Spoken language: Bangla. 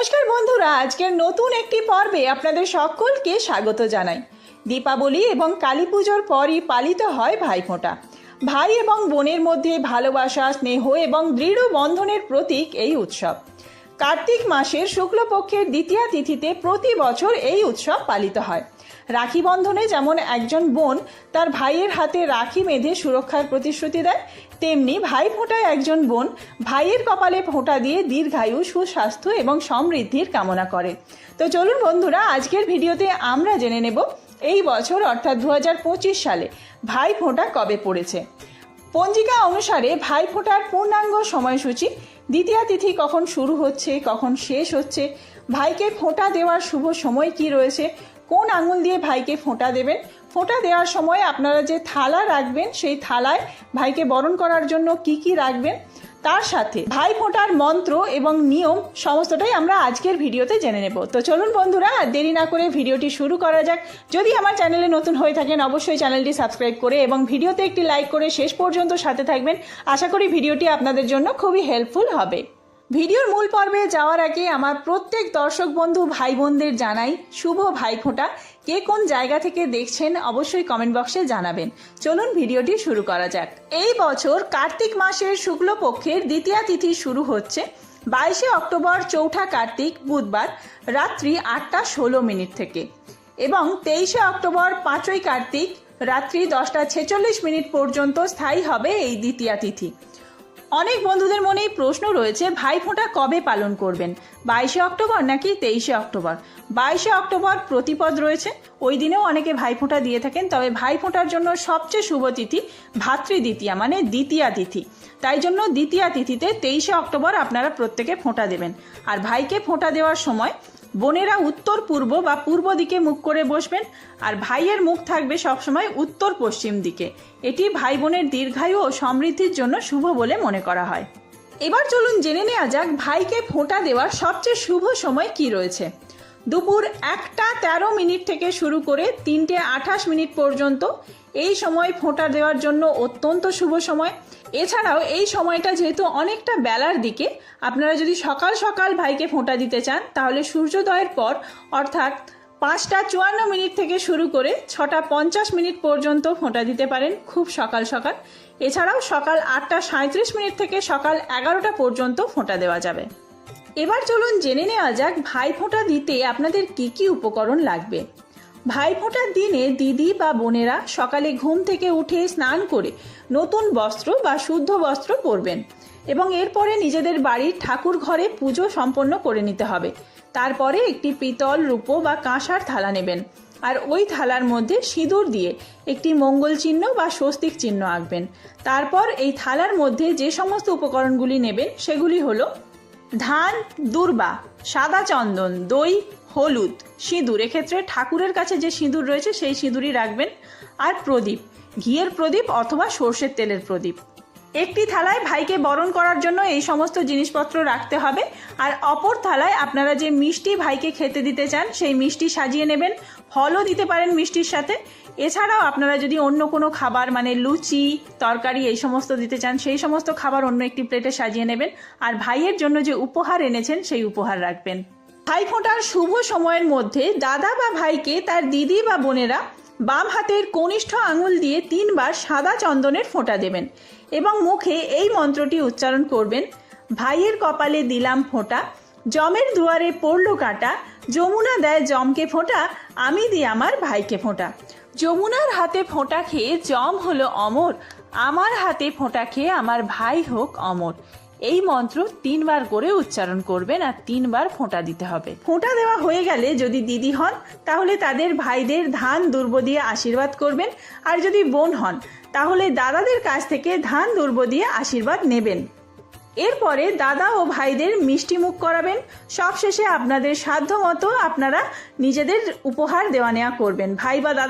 নমস্কার বন্ধুরা, আজকের নতুন একটি পর্বে আপনাদের সকলকে স্বাগত জানাই। দীপাবলি এবং কালী পুজোর পরই পালিত হয় ভাইফোঁটা। ভাই এবং বোনের মধ্যে ভালোবাসা, স্নেহ এবং দৃঢ় বন্ধনের প্রতীক এই উৎসব। কার্তিক মাসের শুক্লপক্ষের দ্বিতীয়া তিথিতে প্রতি বছর এই উৎসব পালিত হয়। রাখি বন্ধনে যেমন একজন বোন তার ভাইয়ের হাতে রাখি বেঁধে সুরক্ষার প্রতিশ্রুতি দেয়, তেমনি ভাই ফোঁটায় একজন বোন ভাইয়ের কপালে ফোঁটা দিয়ে দীর্ঘায়ু, সুস্বাস্থ্য এবং সমৃদ্ধির কামনা করে। তো চলুন বন্ধুরা, আজকের ভিডিওতে আমরা জেনে নেব এই বছর অর্থাৎ দু হাজার পঁচিশ সালে ভাই ফোঁটা কবে পড়েছে। পঞ্জিকা অনুসারে ভাইফোঁটার পূর্ণাঙ্গ সময়সূচি দ্বিতীয়া তিথি কখন শুরু হচ্ছে, কখন শেষ হচ্ছে, ভাইকে ফোঁটা দেওয়ার শুভ সময় কি রয়েছে, কোন আঙুল দিয়ে ভাইকে ফোঁটা দেবেন, ফোঁটা দেওয়ার সময় আপনারা যে থালা রাখবেন, সেই থালায় ভাইকে বরণ করার জন্য কি কি রাখবেন তার সাথে ভাই ফোটার মন্ত্র এবং নিয়ম সমস্তটাই আমরা আজকের ভিডিওতে জেনে নেব। তো চলুন বন্ধুরা দেরি না করে ভিডিওটি শুরু করা যাক। যদি আমার চ্যানেলে নতুন হয়ে থাকেন, অবশ্যই চ্যানেলটি সাবস্ক্রাইব করে এবং ভিডিওতে একটি লাইক করে শেষ পর্যন্ত সাথে থাকবেন। আশা করি ভিডিওটি আপনাদের জন্য খুবই হেল্পফুল হবে। ভিডিওর মূল পর্বে যাওয়ার আগে আমার প্রত্যেক দর্শক বন্ধু ভাই বোনদের জানাই শুভ ভাইফোঁটা। কে কোন জায়গা থেকে দেখছেন অবশ্যই কমেন্ট বক্সে জানাবেন। চলুন ভিডিওটি শুরু করা যাক। এই বছর কার্তিক মাসের শুক্লপক্ষের দ্বিতীয়া তিথি শুরু হচ্ছে। বাইশে অক্টোবর চৌঠা কার্তিক বুধবার রাত্রি আটটা ষোলো মিনিট থেকে। এবং তেইশে অক্টোবর পাঁচই কার্তিক রাত্রি দশটা ছেচল্লিশ মিনিট পর্যন্ত স্থায়ী হবে এই দ্বিতীয়া তিথি। অনেক বন্ধুদের মনেই প্রশ্ন রয়েছে, ভাইফোঁটা কবে পালন করবেন? বাইশে অক্টোবর নাকি তেইশে অক্টোবর? বাইশে অক্টোবর প্রতিপদ রয়েছে। ওই দিনেও অনেকে ভাইফোঁটা দিয়ে থাকেন, তবে ভাইফোঁটার জন্য সবচেয়ে শুভ তিথি ভাতৃদ্বিতীয়া মানে দ্বিতীয়া তিথি। তাই জন্য দ্বিতীয়া তিথিতে তেইশে অক্টোবর আপনারা প্রত্যেকে ফোঁটা দেবেন। আর ভাইকে ফোঁটা দেওয়ার সময় বোনেরা উত্তর পূর্ব বা পূর্ব দিকে মুখ করে বসবেন, আর ভাইয়ের মুখ থাকবে সবসময় উত্তর পশ্চিম দিকে। এটি ভাই বোনের দীর্ঘায়ু ও সমৃদ্ধির জন্য শুভ বলে মনে করা হয়। এবার চলুন জেনে নেওয়া যাক ভাইকে ফোঁটা দেওয়ার সবচেয়ে শুভ সময় কি রয়েছে। দুপুর একটা তেরো মিনিট থেকে শুরু করে তিনটে আঠাশ মিনিট পর্যন্ত এই সময় ফোঁটা দেওয়ার জন্য অত্যন্ত শুভ সময়। এছাড়াও এই সময়টা যেহেতু অনেকটা বেলার দিকে, আপনারা যদি সকাল সকাল ভাইকে ফোঁটা দিতে চান, তাহলে সূর্যোদয়ের পর, অর্থাৎ পাঁচটা চুয়ান্ন মিনিট থেকে শুরু করে ছটা পঞ্চাশ মিনিট পর্যন্ত ফোঁটা দিতে পারেন খুব সকাল সকাল। এছাড়াও সকাল আটটা সাঁত্রিশ মিনিট থেকে সকাল এগারোটা পর্যন্ত ফোঁটা দেওয়া যাবে। এবার চলুন জেনে নেওয়া যাক ভাইফোঁটা দিতে আপনাদের কি কি উপকরণ লাগবে। ভাইফোঁটার দিনে দিদি বা বোনেরা সকালে ঘুম থেকে উঠে স্নান করে নতুন বস্ত্র বা শুদ্ধ বস্ত্র পরবেন এবং এরপরে নিজেদের বাড়ির ঠাকুর ঘরে পুজো সম্পন্ন করে নিতে হবে। তারপরে একটি পিতল রূপো বা কাঁসার থালা নেবেন আর ওই থালার মধ্যে সিঁদুর দিয়ে একটি মঙ্গল চিহ্ন বা স্বস্তিক চিহ্ন আঁকবেন। তারপর এই থালার মধ্যে যে সমস্ত উপকরণগুলি নেবেন সেগুলি হলো ধান, দুর্বা, সাদা চন্দন, দই, হলুদ, সিঁদুর। এক্ষেত্রে ঠাকুরের কাছে যে সিঁদুর রয়েছে, সেই সিঁদুরই রাখবেন। আর প্রদীপ, ঘিয়ের প্রদীপ অথবা সর্ষের তেলের প্রদীপ। একটি থালায় ভাইকে বরণ করার জন্য এই সমস্ত জিনিসপত্র রাখতে হবে। আর অপর থালায় আপনারা যে মিষ্টি ভাইকে খেতে দিতে চান, সেই মিষ্টি সাজিয়ে নেবেন। ফলও দিতে পারেন মিষ্টির সাথে। এছাড়াও আপনারা যদি অন্য কোনো খাবার মানে লুচি, তরকারি এই সমস্ত দিতে চান, সেই সমস্ত খাবার অন্য একটি প্লেটে সাজিয়ে নেবেন। আর ভাইয়ের জন্য যে উপহার এনেছেন, সেই উপহার রাখবেন। ভাইফোঁটার শুভ সময়ের মধ্যে দাদা বা ভাইকে তার দিদি বা বোনেরা বাম হাতের কনিষ্ঠ আঙুল দিয়ে তিনবার সাদা চন্দনের ফোঁটা দেবেন এবং মুখে এই মন্ত্রটি উচ্চারণ করবেন, ভাইয়ের কপালে দিলাম ফোঁটা, জমের দুয়ারে পড়ল কাটা, যমুনা দেয় জমকে ফোঁটা, আমি দিই আমার ভাইকে ফোঁটা। যমুনার হাতে ফোঁটা খেয়ে জম হলো অমর, আমার হাতে ফোঁটা খেয়ে আমার ভাই হোক অমর। এই মন্ত্র তিনবার করে উচ্চারণ করবেন আর তিনবার ফোঁটা দিতে হবে। ফোঁটা দেওয়া হয়ে গেলে যদি দিদি হন, তাহলে তাদের ভাইদের ধান দুর্ব দিয়ে আশীর্বাদ করবেন। আর যদি বোন হন, তাহলে দাদাদের কাছ থেকে ধান দুর্ব দিয়ে আশীর্বাদ নেবেন। এরপরে দাদা ও ভাইদের মিষ্টি মুখ করাবেন। সবশেষে আপনাদের সাধ্য মতো আপনারা নিজেদের উপহার দেওয়া নেওয়া করবেন। ভাই বা দাদা